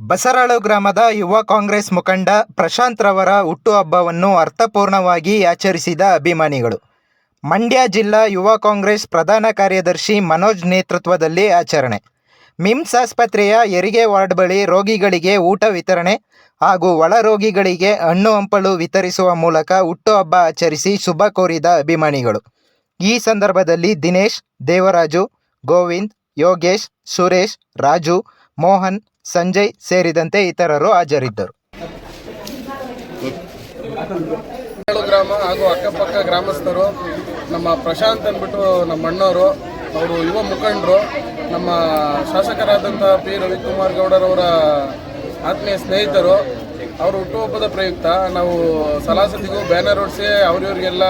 ಬಸರಾಳು ಗ್ರಾಮದ ಯುವ ಕಾಂಗ್ರೆಸ್ ಮುಖಂಡ ಪ್ರಶಾಂತ್ ರವರ ಹುಟ್ಟುಹಬ್ಬವನ್ನು ಅರ್ಥಪೂರ್ಣವಾಗಿ ಆಚರಿಸಿದ ಅಭಿಮಾನಿಗಳು. ಮಂಡ್ಯ ಜಿಲ್ಲಾ ಯುವ ಕಾಂಗ್ರೆಸ್ ಪ್ರಧಾನ ಕಾರ್ಯದರ್ಶಿ ಮನೋಜ್ ನೇತೃತ್ವದಲ್ಲಿ ಆಚರಣೆ. ಮಿಮ್ಸ್ ಆಸ್ಪತ್ರೆಯ ಹೆರಿಗೆ ವಾರ್ಡ್ ಬಳಿ ರೋಗಿಗಳಿಗೆ ಊಟ ವಿತರಣೆ ಹಾಗೂ ಒಳ ರೋಗಿಗಳಿಗೆ ಹಣ್ಣು ಹಂಪಲು ವಿತರಿಸುವ ಮೂಲಕ ಹುಟ್ಟುಹಬ್ಬ ಆಚರಿಸಿ ಶುಭ ಕೋರಿದ ಅಭಿಮಾನಿಗಳು. ಈ ಸಂದರ್ಭದಲ್ಲಿ ದಿನೇಶ್, ದೇವರಾಜು, ಗೋವಿಂದ್, ಯೋಗೇಶ್, ಸುರೇಶ್, ರಾಜು, ಮೋಹನ್ ಸಂಜಯ್ ಸೇರಿದಂತೆ ಇತರರು ಹಾಜರಿದ್ದರು. ಗ್ರಾಮ ಹಾಗೂ ಅಕ್ಕಪಕ್ಕ ಗ್ರಾಮಸ್ಥರು, ನಮ್ಮ ಪ್ರಶಾಂತ್ ಅಂದ್ಬಿಟ್ಟು ನಮ್ಮ ಅಣ್ಣವರು, ಅವರು ಯುವ ಮುಖಂಡರು, ನಮ್ಮ ಶಾಸಕರಾದಂಥ ಪಿ. ರವಿಕುಮಾರ್ ಗೌಡರವರ ಆತ್ಮೀಯ ಸ್ನೇಹಿತರು, ಅವರು ಹುಟ್ಟುಹಬ್ಬದ ಪ್ರಯುಕ್ತ ನಾವು ಸಲಾಸತಿಗೂ ಬ್ಯಾನರ್ ಹೊಡಿಸಿ ಅವ್ರಿವ್ರಿಗೆಲ್ಲ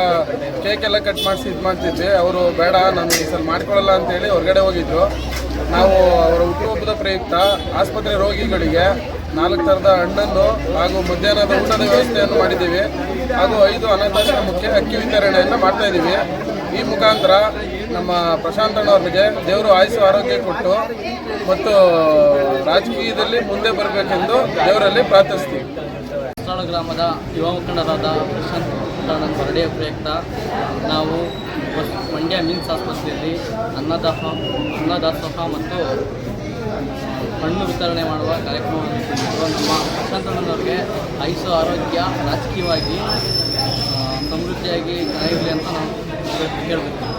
ಕೇಕ್ ಎಲ್ಲ ಕಟ್ ಮಾಡಿಸಿ ಇದು ಮಾಡ್ತಿದ್ವಿ. ಅವರು, ಬೇಡ, ನಾನು ಈ ಸಲ ಮಾಡ್ಕೊಳ್ಳಲ್ಲ ಅಂತೇಳಿ ಹೊರಗಡೆ ಹೋಗಿದ್ರು. ನಾವು ಅವರ ಹುಟ್ಟುಹಬ್ಬದ ಪ್ರಯುಕ್ತ ಆಸ್ಪತ್ರೆ ರೋಗಿಗಳಿಗೆ ನಾಲ್ಕು ಥರದ ಹಣ್ಣನ್ನು ಹಾಗೂ ಮಧ್ಯಾಹ್ನದ ಊಟದ ವ್ಯವಸ್ಥೆಯನ್ನು ಮಾಡಿದ್ದೀವಿ. ಹಾಗೂ ಐದು ಅನಾಥಾಶ್ರಮಕ್ಕೆ ಅಕ್ಕಿ ವಿತರಣೆಯನ್ನು ಮಾಡ್ತಾ ಇದ್ದೀವಿ ಈ ಮುಖಾಂತರ ನಮ್ಮ ಪ್ರಶಾಂತಣ್ಣವ್ರಿಗೆ ದೇವರು ಆಯುಷು ಆರೋಗ್ಯ ಕೊಟ್ಟು ಮತ್ತು ರಾಜಕೀಯದಲ್ಲಿ ಮುಂದೆ ಬರಬೇಕೆಂದು ದೇವರಲ್ಲಿ ಪ್ರಾರ್ಥಿಸ್ತೀವಿ. ಹೊಸನಾಡು ಗ್ರಾಮದ ಯುವ ಮುಖಂಡರಾದ ಪ್ರಶಾಂತ್ ಪ್ರಯುಕ್ತ, ನಾವು ಮಂಡ್ಯ ಮಿಮ್ಸ್ ಆಸ್ಪತ್ರೆಯಲ್ಲಿ ಅನ್ನದಾಹ ಅನ್ನದಾಸೋಹ ಮತ್ತು ಹಣ್ಣು ವಿತರಣೆ ಮಾಡುವ ಕಾರ್ಯಕ್ರಮವನ್ನು ನಮ್ಮ ಪ್ರಶಾಂತಣ್ಣನವ್ರಿಗೆ ಆಯುಷು ಆರೋಗ್ಯ ರಾಜಕೀಯವಾಗಿ ಸಮೃದ್ಧಿಯಾಗಿ ಕಾಯಿರಲಿ ಅಂತ ನಾವು ಕೇಳಬೇಕು